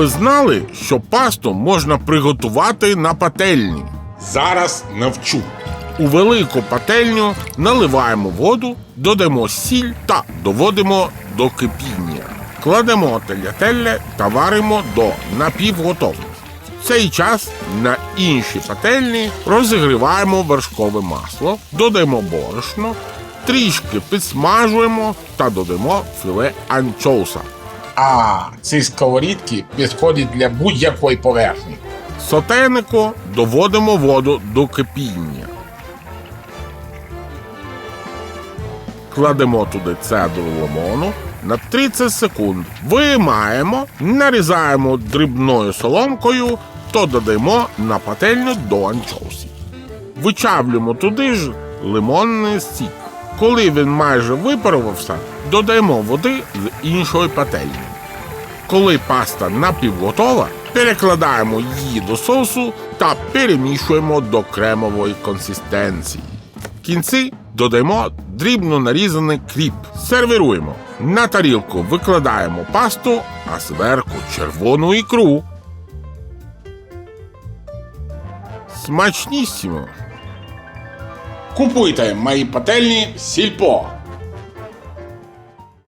ви знали, що пасту можна приготувати на пательні? Зараз навчу. У велику пательню наливаємо воду, додамо сіль та доводимо до кипіння. Кладемо телятелле та варимо до напівготовності. В цей час на іншій пательні розігріваємо вершкове масло, додаємо борошно, трішки підсмажуємо та додамо філе анчоуса. А, ці сковорідки підходять для будь-якої поверхні. Сотейнику доводимо воду до кипіння. Кладемо туди цедру лимону на 30 секунд. Виймаємо, нарізаємо дрібною соломкою та додаємо на пательню до анчоусів. Вичавлюємо туди ж лимонний сік. Коли він майже випарувався, додаємо води з іншої пательні. Коли паста напівготова, перекладаємо її до соусу та перемішуємо до кремової консистенції. В кінці додаємо дрібно нарізаний кріп. Сервіруємо. На тарілку викладаємо пасту, а зверху червону ікру. Смачнісімо! Купуйте мої пательні сільпо.